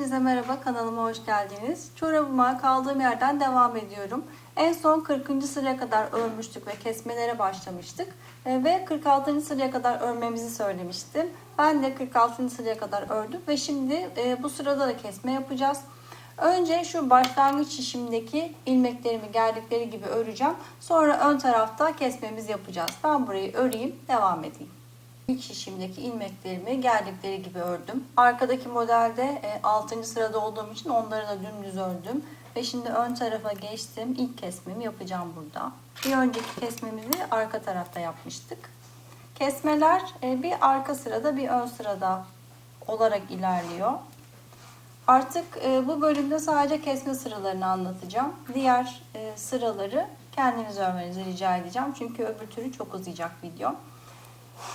Hepinize merhaba kanalıma hoş geldiniz. Çorabıma kaldığım yerden devam ediyorum. En son 40. sıraya kadar örmüştük ve kesmelere başlamıştık. E, Ve 46. sıraya kadar örmemizi söylemiştim. Ben de 46. sıraya kadar ördüm ve şimdi e, bu sırada da kesme yapacağız. Önce şu başlangıç şişimdeki ilmeklerimi geldikleri gibi öreceğim. Sonra ön tarafta kesmemizi yapacağız. Ben burayı öreyim, devam edeyim. İlk şişimdeki ilmeklerimi geldikleri gibi ördüm. Arkadaki modelde 6. sırada olduğum için onları da dümdüz ördüm. Ve şimdi ön tarafa geçtim. İlk kesmemi yapacağım burada. Bir önceki kesmemizi arka tarafta yapmıştık. Kesmeler e, bir arka sırada bir ön sırada olarak ilerliyor. Artık e, bu bölümde sadece kesme sıralarını anlatacağım. Diğer e, sıraları kendiniz örmenizi rica edeceğim. Çünkü öbür türlü çok uzayacak video.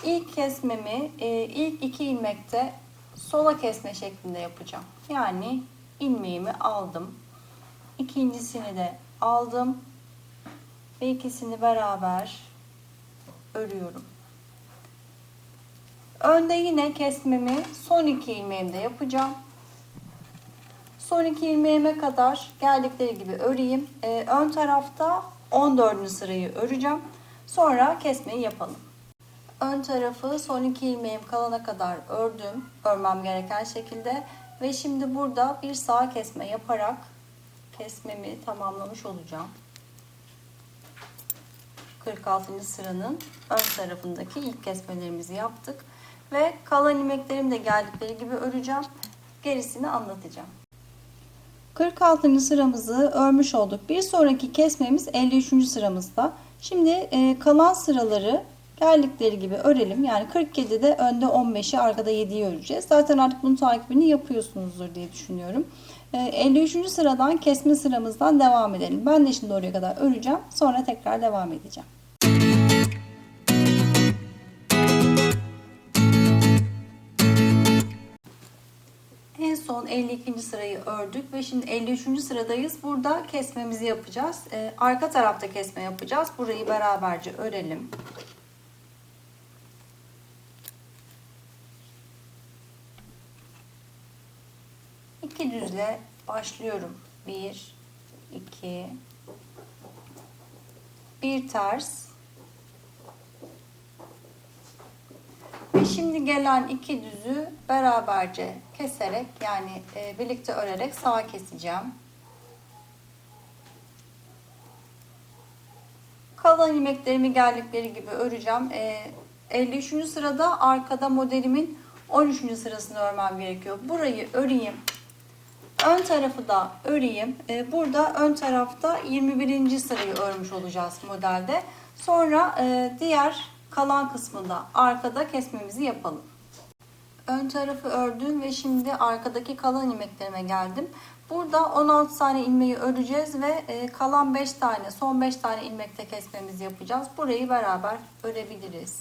İlk kesmemi e, ilk iki ilmekte sola kesme şeklinde yapacağım. Yani ilmeğimi aldım. İkincisini de aldım. Ve ikisini beraber örüyorum. Önde yine kesmemi son iki ilmeğimde yapacağım. Son iki ilmeğime kadar geldikleri gibi öreyim. Ee, ön tarafta 14. sırayı öreceğim. Sonra kesmeyi yapalım. Ön tarafı son iki ilmeğim kalana kadar ördüm. Örmem gereken şekilde. Ve şimdi burada bir sağ kesme yaparak kesmemi tamamlamış olacağım. 46. sıranın ön tarafındaki ilk kesmelerimizi yaptık. Ve kalan ilmeklerim de geldikleri gibi öreceğim. Gerisini anlatacağım. 46. sıramızı örmüş olduk. Bir sonraki kesmemiz 53. sıramızda. Şimdi e, kalan sıraları geldikleri gibi örelim. Yani 47'de önde 15'i arkada 7'yi öreceğiz. Zaten artık bunun takibini yapıyorsunuzdur diye düşünüyorum. E, 53. sıradan kesme sıramızdan devam edelim. Ben de şimdi oraya kadar öreceğim. Sonra tekrar devam edeceğim. En son 52. sırayı ördük ve şimdi 53. sıradayız. Burada kesmemizi yapacağız. Ee, arka tarafta kesme yapacağız. Burayı beraberce örelim. İki düzle başlıyorum. Bir, iki, bir ters, Ve şimdi gelen iki düzü beraberce keserek yani e, birlikte örerek sağa keseceğim. Kalan ilmeklerimi geldikleri gibi öreceğim. E, 53. sırada arkada modelimin 13. sırasını örmem gerekiyor. Burayı öreyim. Ön tarafı da öreyim. E, burada ön tarafta 21. sırayı örmüş olacağız modelde. Sonra e, diğer kalan kısmında arkada kesmemizi yapalım. Ön tarafı ördüm ve şimdi arkadaki kalan ilmeklerime geldim. Burada 16 tane ilmeği öreceğiz ve e, kalan 5 tane, son 5 tane ilmekte kesmemizi yapacağız. Burayı beraber örebiliriz.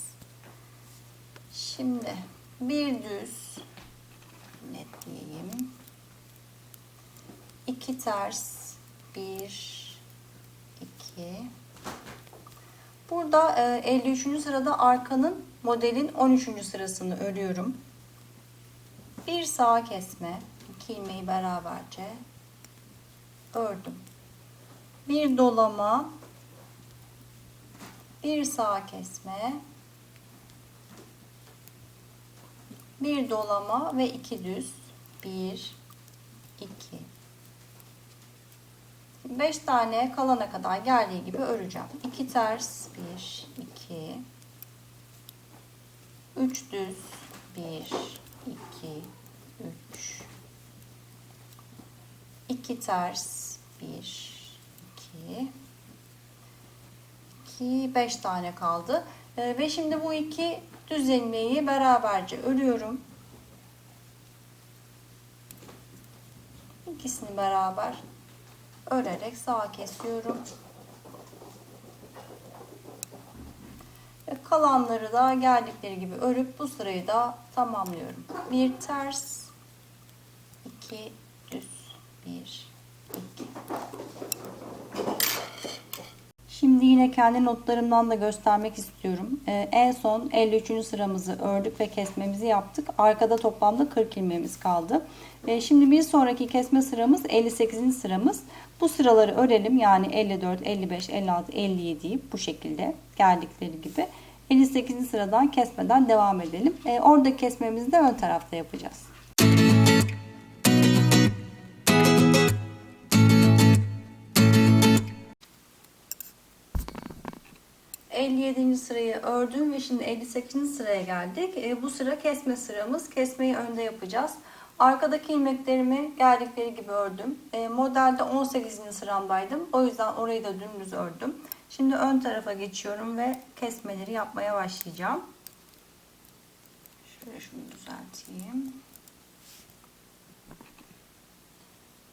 Şimdi bir düz netleyeyim. 2 ters 1 2 Burada 53. sırada arkanın modelin 13. sırasını örüyorum. Bir sağ kesme, iki ilmeği beraberce ördüm. Bir dolama, bir sağ kesme, bir dolama ve iki düz. Bir, iki, 5 tane kalana kadar geldiği gibi öreceğim. 2 ters 1 2 3 düz 1 2 3 2 ters 1 2 2 5 tane kaldı. Ee, ve şimdi bu iki düz ilmeği beraberce örüyorum. İkisini beraber örerek sağa kesiyorum. Ve kalanları da geldikleri gibi örüp bu sırayı da tamamlıyorum. Bir ters, iki düz, bir, iki. Şimdi yine kendi notlarımdan da göstermek istiyorum. Ee, en son 53. sıramızı ördük ve kesmemizi yaptık. Arkada toplamda 40 ilmeğimiz kaldı. Ee, şimdi bir sonraki kesme sıramız 58. sıramız. Bu sıraları örelim. Yani 54, 55, 56, 57'yi bu şekilde geldikleri gibi. 58. sıradan kesmeden devam edelim. Ee, orada kesmemizi de ön tarafta yapacağız. 57. sırayı ördüm ve şimdi 58. sıraya geldik. E, bu sıra kesme sıramız. Kesmeyi önde yapacağız. Arkadaki ilmeklerimi geldikleri gibi ördüm. E, modelde 18. sıramdaydım. O yüzden orayı da dümdüz ördüm. Şimdi ön tarafa geçiyorum ve kesmeleri yapmaya başlayacağım. Şöyle şunu düzelteyim.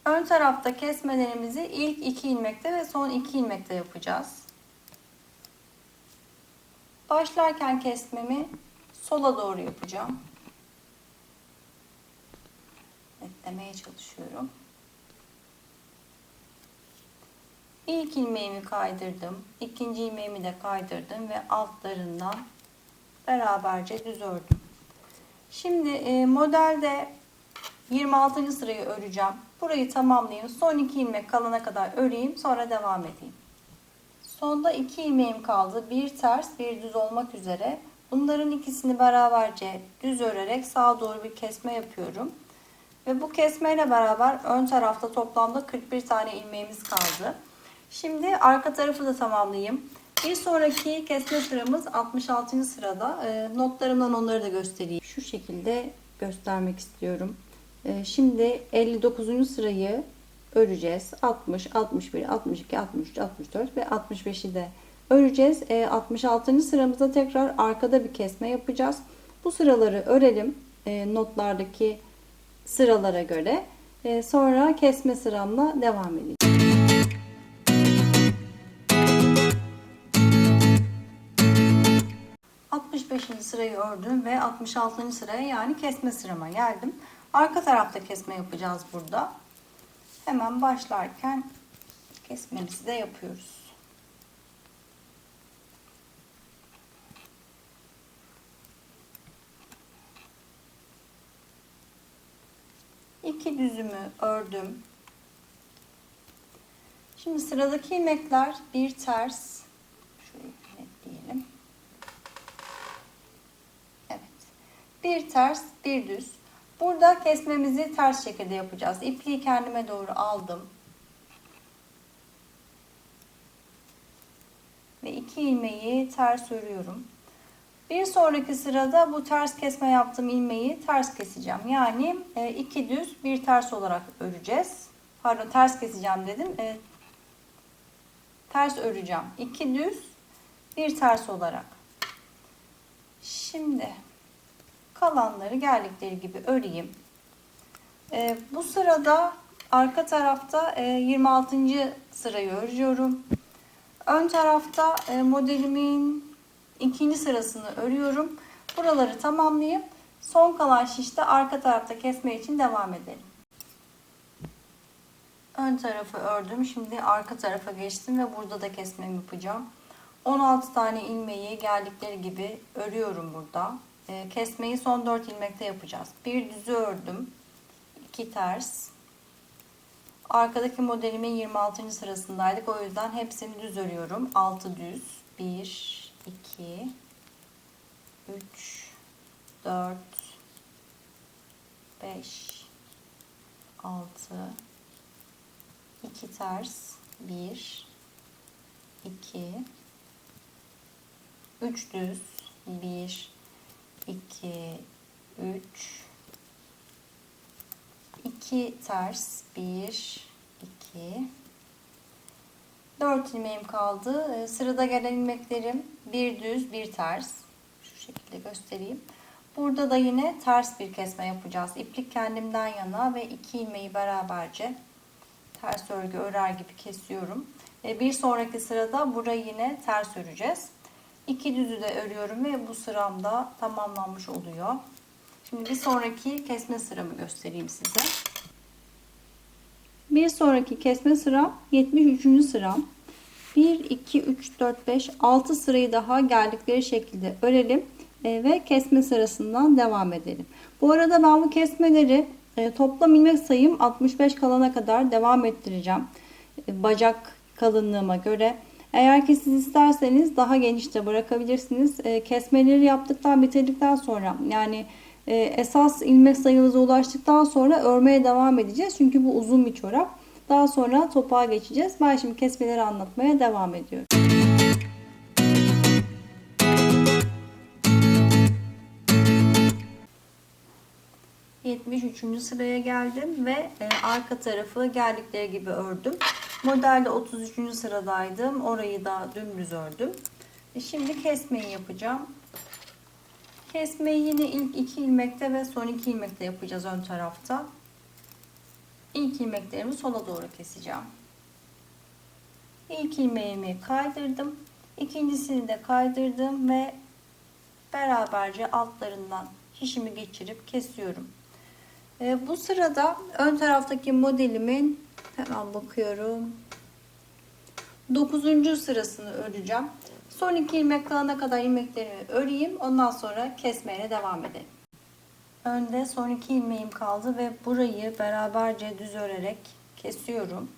Ön tarafta kesmelerimizi ilk iki ilmekte ve son iki ilmekte yapacağız. Başlarken kesmemi sola doğru yapacağım. Netlemeye çalışıyorum. İlk ilmeğimi kaydırdım. ikinci ilmeğimi de kaydırdım ve altlarından beraberce düz ördüm. Şimdi e, modelde 26. sırayı öreceğim. Burayı tamamlayayım. Son iki ilmek kalana kadar öreyim. Sonra devam edeyim. Sonda iki ilmeğim kaldı. Bir ters bir düz olmak üzere. Bunların ikisini beraberce düz örerek sağa doğru bir kesme yapıyorum. Ve bu kesmeyle beraber ön tarafta toplamda 41 tane ilmeğimiz kaldı. Şimdi arka tarafı da tamamlayayım. Bir sonraki kesme sıramız 66. sırada. E, notlarımdan onları da göstereyim. Şu şekilde göstermek istiyorum. E, şimdi 59. sırayı öreceğiz. 60, 61, 62, 63, 64 ve 65'i de öreceğiz. E, 66. sıramızda tekrar arkada bir kesme yapacağız. Bu sıraları örelim e, notlardaki sıralara göre. E, sonra kesme sıramla devam edeceğiz. ...65. sırayı ördüm ve 66. sıraya yani kesme sırama geldim. Arka tarafta kesme yapacağız burada. Hemen başlarken kesmemizi de yapıyoruz. İki düzümü ördüm. Şimdi sıradaki ilmekler bir ters. Şöyle netleyelim. Evet. Bir ters, bir düz. Burada kesmemizi ters şekilde yapacağız. İpliği kendime doğru aldım. Ve iki ilmeği ters örüyorum. Bir sonraki sırada bu ters kesme yaptığım ilmeği ters keseceğim. Yani e, iki düz bir ters olarak öreceğiz. Pardon ters keseceğim dedim. E, ters öreceğim. İki düz bir ters olarak. Şimdi kalanları geldikleri gibi öreyim. E, bu sırada arka tarafta e, 26. sırayı örüyorum. Ön tarafta e, modelimin ikinci sırasını örüyorum. Buraları tamamlayıp son kalan şişte arka tarafta kesme için devam edelim. Ön tarafı ördüm. Şimdi arka tarafa geçtim ve burada da kesmemi yapacağım. 16 tane ilmeği geldikleri gibi örüyorum burada. E, kesmeyi son 4 ilmekte yapacağız. Bir düzü ördüm. 2 ters. Arkadaki modelimin 26. sırasındaydık. O yüzden hepsini düz örüyorum. 6 düz. 1, 2, 3, 4, 5, 6, 2 ters. 1, 2, 3 düz. 1, 2, 3, 2 ters, 1, 2, 4 ilmeğim kaldı. Ee, sırada gelen ilmeklerim bir düz, bir ters. Şu şekilde göstereyim. Burada da yine ters bir kesme yapacağız. İplik kendimden yana ve iki ilmeği beraberce ters örgü örer gibi kesiyorum. Ee, bir sonraki sırada burayı yine ters öreceğiz. İki düzü de örüyorum ve bu sıramda tamamlanmış oluyor. Şimdi bir sonraki kesme sıramı göstereyim size. Bir sonraki kesme sıram 73. sıram. 1, 2, 3, 4, 5, 6 sırayı daha geldikleri şekilde örelim e, ve kesme sırasından devam edelim. Bu arada ben bu kesmeleri e, toplam ilmek sayım 65 kalana kadar devam ettireceğim. E, bacak kalınlığıma göre. Eğer ki siz isterseniz daha geniş de bırakabilirsiniz. E, kesmeleri yaptıktan bitirdikten sonra yani e, esas ilmek sayımıza ulaştıktan sonra örmeye devam edeceğiz. Çünkü bu uzun bir çorap. Daha sonra topağa geçeceğiz. Ben şimdi kesmeleri anlatmaya devam ediyorum. ...73. sıraya geldim ve e, arka tarafı geldikleri gibi ördüm. Modelde 33. sıradaydım. Orayı da dümdüz ördüm. E, şimdi kesmeyi yapacağım. Kesmeyi yine ilk iki ilmekte ve son iki ilmekte yapacağız ön tarafta. İlk ilmeklerimi sola doğru keseceğim. İlk ilmeğimi kaydırdım. İkincisini de kaydırdım ve beraberce altlarından şişimi geçirip kesiyorum. Ee, bu sırada ön taraftaki modelimin hemen bakıyorum. 9. sırasını öreceğim. Son iki ilmek kalana kadar ilmeklerimi öreyim. Ondan sonra kesmeye devam edelim. Önde son iki ilmeğim kaldı ve burayı beraberce düz örerek kesiyorum.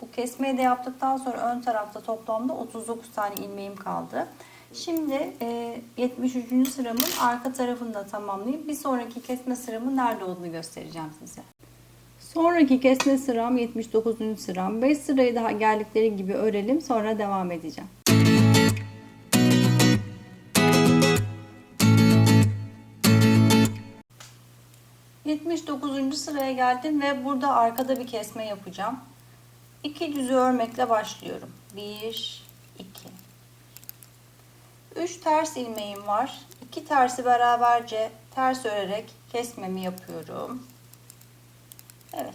Bu kesmeyi de yaptıktan sonra ön tarafta toplamda 39 tane ilmeğim kaldı. Şimdi e, 73. sıramın arka tarafını da tamamlayıp bir sonraki kesme sıramın nerede olduğunu göstereceğim size. Sonraki kesme sıram 79. sıram. 5 sırayı daha geldikleri gibi örelim sonra devam edeceğim. 79. sıraya geldim ve burada arkada bir kesme yapacağım. İki düzü örmekle başlıyorum. 1 2 3 ters ilmeğim var. 2 tersi beraberce ters örerek kesmemi yapıyorum. Evet,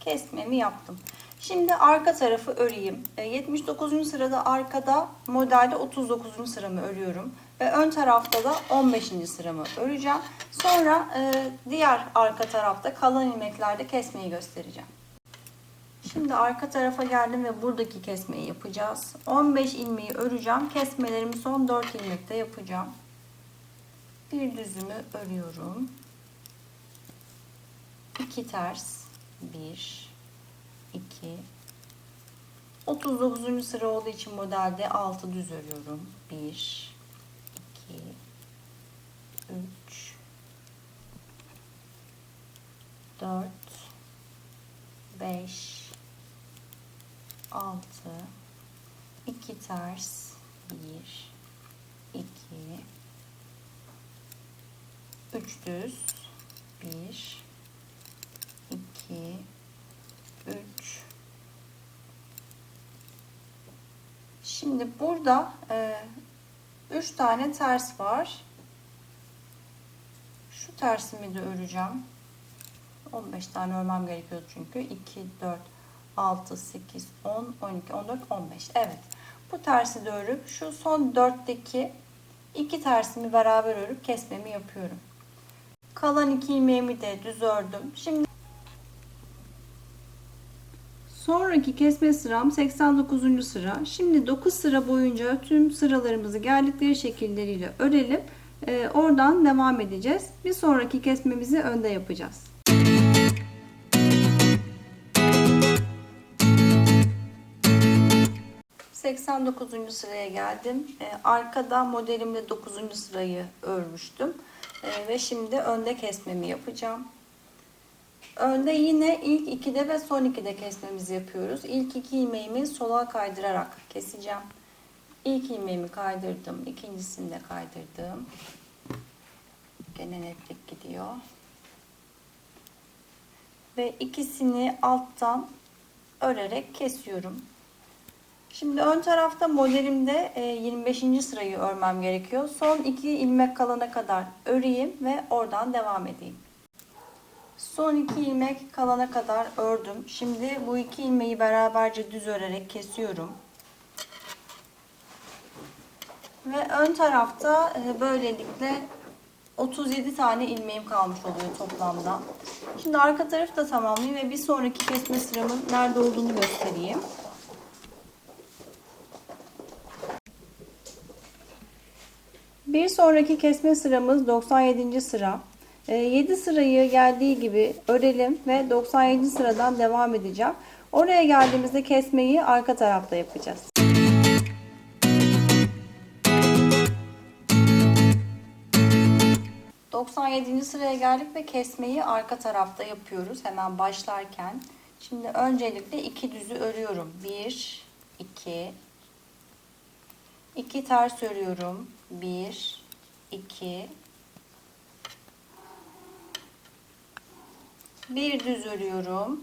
kesmemi yaptım. Şimdi arka tarafı öreyim. 79. E, sırada arkada modelde 39. sıramı örüyorum. Ve ön tarafta da 15. sıramı öreceğim. Sonra e, diğer arka tarafta kalan ilmeklerde kesmeyi göstereceğim. Şimdi arka tarafa geldim ve buradaki kesmeyi yapacağız. 15 ilmeği öreceğim. Kesmelerimi son 4 ilmekte yapacağım. Bir düzümü örüyorum. 2 ters. 1 2 39. sıra olduğu için modelde 6 düz örüyorum. 1 2 3 4 5 6 2 ters. 1 2 3 düz. 1 2 3 Şimdi burada e, 3 tane ters var. Şu tersimi de öreceğim. 15 tane örmem gerekiyor çünkü. 2, 4, 6, 8, 10, 12, 14, 15. Evet. Bu tersi de örüp şu son 4'teki iki tersimi beraber örüp kesmemi yapıyorum. Kalan iki ilmeğimi de düz ördüm. Şimdi Sonraki kesme sıram 89. sıra. Şimdi 9 sıra boyunca tüm sıralarımızı geldikleri şekilleriyle örelim. Ee, oradan devam edeceğiz. Bir sonraki kesmemizi önde yapacağız. ...89. sıraya geldim. Ee, arkada modelimde 9. sırayı örmüştüm. Ee, ve şimdi önde kesmemi yapacağım. Önde yine ilk 2'de ve son 2'de kesmemizi yapıyoruz. İlk iki ilmeğimi sola kaydırarak keseceğim. İlk ilmeğimi kaydırdım. ikincisini de kaydırdım. Gene netlik gidiyor. Ve ikisini alttan örerek kesiyorum. Şimdi ön tarafta modelimde 25. E, sırayı örmem gerekiyor. Son iki ilmek kalana kadar öreyim ve oradan devam edeyim. Son iki ilmek kalana kadar ördüm. Şimdi bu iki ilmeği beraberce düz örerek kesiyorum. Ve ön tarafta e, böylelikle 37 tane ilmeğim kalmış oluyor toplamda. Şimdi arka tarafı da tamamlayayım ve bir sonraki kesme sıramın nerede olduğunu göstereyim. Bir sonraki kesme sıramız 97. sıra. 7 sırayı geldiği gibi örelim ve 97. sıradan devam edeceğim. Oraya geldiğimizde kesmeyi arka tarafta yapacağız. ...97. sıraya geldik ve kesmeyi arka tarafta yapıyoruz hemen başlarken. Şimdi öncelikle iki düzü örüyorum. 1, 2, 2 ters örüyorum. 1, 2, bir düz örüyorum.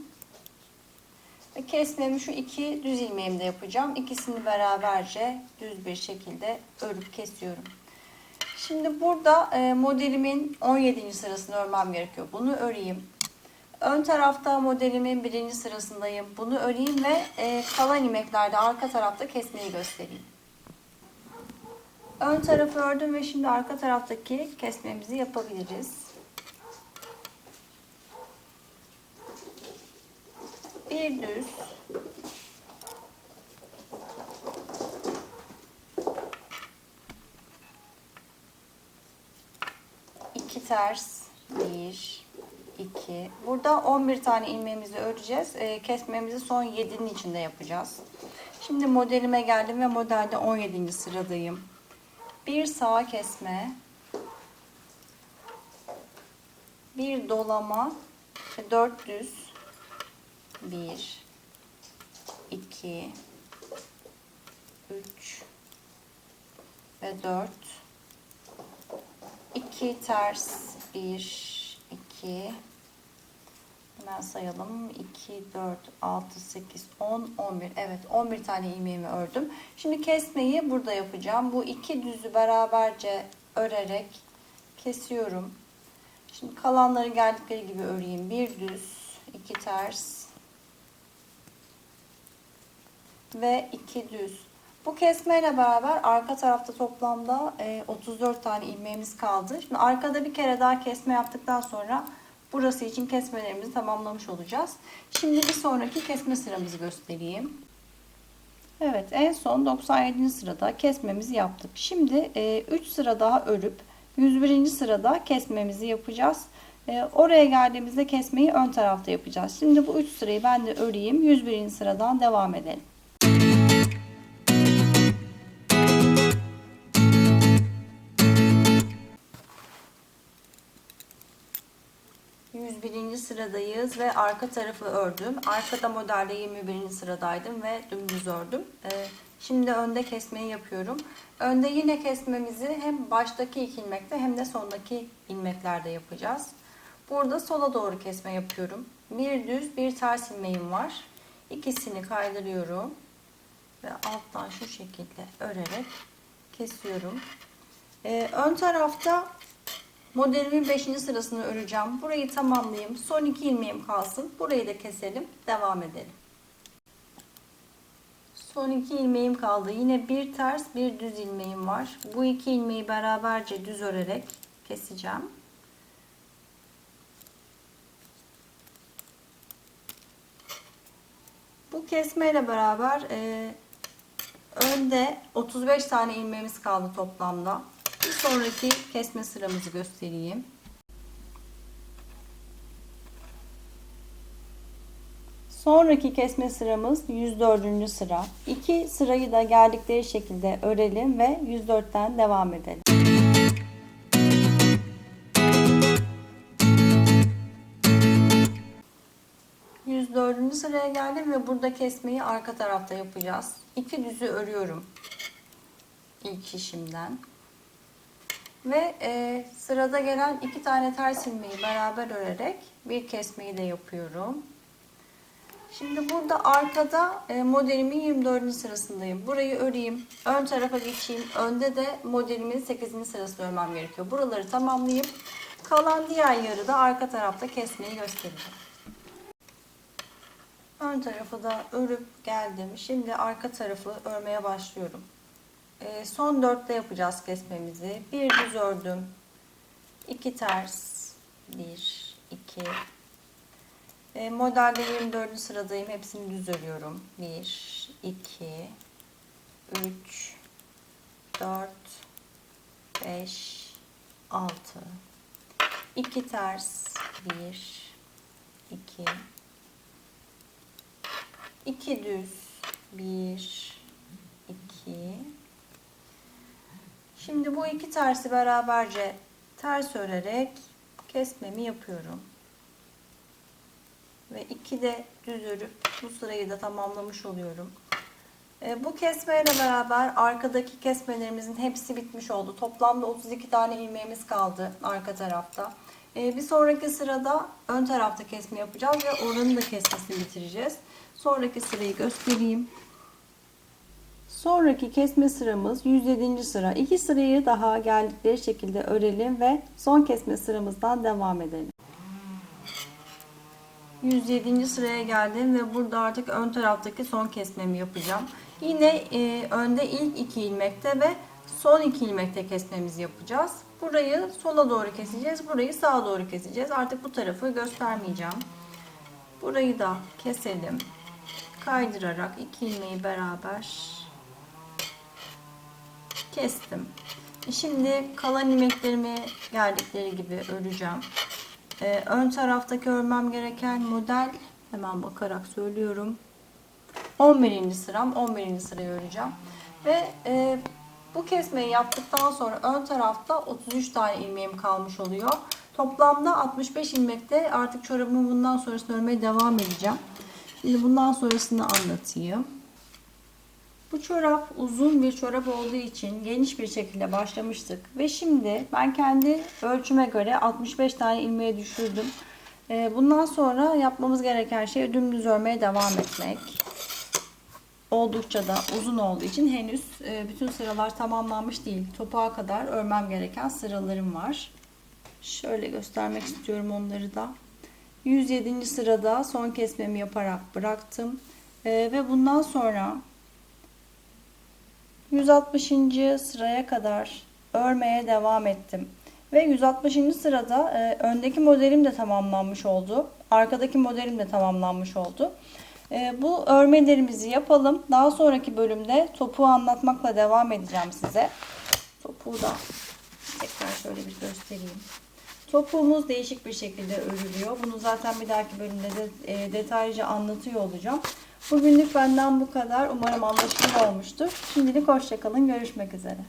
Ve kesmemi şu iki düz ilmeğimde yapacağım. İkisini beraberce düz bir şekilde örüp kesiyorum. Şimdi burada e, modelimin 17. sırasını örmem gerekiyor. Bunu öreyim. Ön tarafta modelimin birinci sırasındayım. Bunu öreyim ve e, kalan ilmeklerde arka tarafta kesmeyi göstereyim. Ön tarafı ördüm ve şimdi arka taraftaki kesmemizi yapabiliriz. Bir düz. iki ters. Bir, iki. Burada 11 tane ilmeğimizi öreceğiz. Ee, kesmemizi son 7'nin içinde yapacağız. Şimdi modelime geldim ve modelde 17. sıradayım. Bir sağ kesme. Bir dolama. ve Dört düz. Bir, iki, üç ve dört. İki ters. Bir, iki. Hemen sayalım. 2, 4, 6, 8, 10, 11. Evet 11 tane ilmeğimi ördüm. Şimdi kesmeyi burada yapacağım. Bu iki düzü beraberce örerek kesiyorum. Şimdi kalanları geldikleri gibi öreyim. Bir düz, iki ters ve iki düz. Bu kesmeyle beraber arka tarafta toplamda 34 tane ilmeğimiz kaldı. Şimdi arkada bir kere daha kesme yaptıktan sonra burası için kesmelerimizi tamamlamış olacağız. Şimdi bir sonraki kesme sıramızı göstereyim. Evet en son 97. sırada kesmemizi yaptık. Şimdi 3 sıra daha örüp 101. sırada kesmemizi yapacağız. Oraya geldiğimizde kesmeyi ön tarafta yapacağız. Şimdi bu 3 sırayı ben de öreyim. 101. sıradan devam edelim. Birinci sıradayız ve arka tarafı ördüm. Arkada modelde 21. sıradaydım ve dümdüz ördüm. Şimdi önde kesmeyi yapıyorum. Önde yine kesmemizi hem baştaki iki ilmekte hem de sondaki ilmeklerde yapacağız. Burada sola doğru kesme yapıyorum. Bir düz bir ters ilmeğim var. İkisini kaydırıyorum. Ve alttan şu şekilde örerek kesiyorum. Ee, ön tarafta modelimin 5. sırasını öreceğim. Burayı tamamlayayım. Son iki ilmeğim kalsın. Burayı da keselim. Devam edelim. Son iki ilmeğim kaldı. Yine bir ters bir düz ilmeğim var. Bu iki ilmeği beraberce düz örerek keseceğim. Bu kesmeyle beraber e, önde 35 tane ilmeğimiz kaldı toplamda. Bir sonraki kesme sıramızı göstereyim. Sonraki kesme sıramız 104. sıra. İki sırayı da geldikleri şekilde örelim ve 104'ten devam edelim. dördüncü sıraya geldim ve burada kesmeyi arka tarafta yapacağız. İki düzü örüyorum. ilk işimden. Ve e, sırada gelen iki tane ters ilmeği beraber örerek bir kesmeyi de yapıyorum. Şimdi burada arkada e, modelimin 24. sırasındayım. Burayı öreyim. Ön tarafa geçeyim. Önde de modelimin 8. sırasını örmem gerekiyor. Buraları tamamlayıp kalan diğer yarıda arka tarafta kesmeyi göstereceğim. Ön tarafı da örüp geldim. Şimdi arka tarafı örmeye başlıyorum. E, son dörtte yapacağız kesmemizi. Bir düz ördüm. iki ters. Bir, iki. E, modelde 24. sıradayım. Hepsini düz örüyorum. Bir, iki, üç, dört, 5, 6, 2 ters, 1, 2, 2 düz, 1, 2. Şimdi bu iki tersi beraberce ters örerek kesmemi yapıyorum. Ve 2 de düz örüp bu sırayı da tamamlamış oluyorum. E, Bu kesmeyle beraber arkadaki kesmelerimizin hepsi bitmiş oldu. Toplamda 32 tane ilmeğimiz kaldı arka tarafta. E, Bir sonraki sırada ön tarafta kesme yapacağız ve oranın da kesmesini bitireceğiz. Sonraki sırayı göstereyim. Sonraki kesme sıramız 107. sıra. İki sırayı daha geldikleri şekilde örelim ve son kesme sıramızdan devam edelim. 107. sıraya geldim ve burada artık ön taraftaki son kesmemi yapacağım. Yine e, önde ilk iki ilmekte ve son iki ilmekte kesmemizi yapacağız. Burayı sola doğru keseceğiz. Burayı sağa doğru keseceğiz. Artık bu tarafı göstermeyeceğim. Burayı da keselim. Kaydırarak iki ilmeği beraber kestim. E, Şimdi kalan ilmeklerimi geldikleri gibi öreceğim. Ee, ön taraftaki örmem gereken model hemen bakarak söylüyorum. 11. sıram 11. sırayı öreceğim. Ve e, bu kesmeyi yaptıktan sonra ön tarafta 33 tane ilmeğim kalmış oluyor. Toplamda 65 ilmekte artık çorabımı bundan sonrasını örmeye devam edeceğim. Şimdi bundan sonrasını anlatayım. Bu çorap uzun bir çorap olduğu için geniş bir şekilde başlamıştık. Ve şimdi ben kendi ölçüme göre 65 tane ilmeğe düşürdüm. Ee, Bundan sonra yapmamız gereken şey dümdüz örmeye devam etmek. Oldukça da uzun olduğu için henüz e, bütün sıralar tamamlanmış değil. Topuğa kadar örmem gereken sıralarım var. Şöyle göstermek istiyorum onları da. 107. sırada son kesmemi yaparak bıraktım. Ee, Ve bundan sonra 160. sıraya kadar örmeye devam ettim. Ve 160. sırada e, öndeki modelim de tamamlanmış oldu. Arkadaki modelim de tamamlanmış oldu. E, bu örmelerimizi yapalım. Daha sonraki bölümde topuğu anlatmakla devam edeceğim size. Topuğu da tekrar şöyle bir göstereyim. Topuğumuz değişik bir şekilde örülüyor. Bunu zaten bir dahaki bölümde de e, detaylıca anlatıyor olacağım. Bugünlük benden bu kadar. Umarım anlaşılır olmuştur. Şimdilik hoşçakalın. Görüşmek üzere.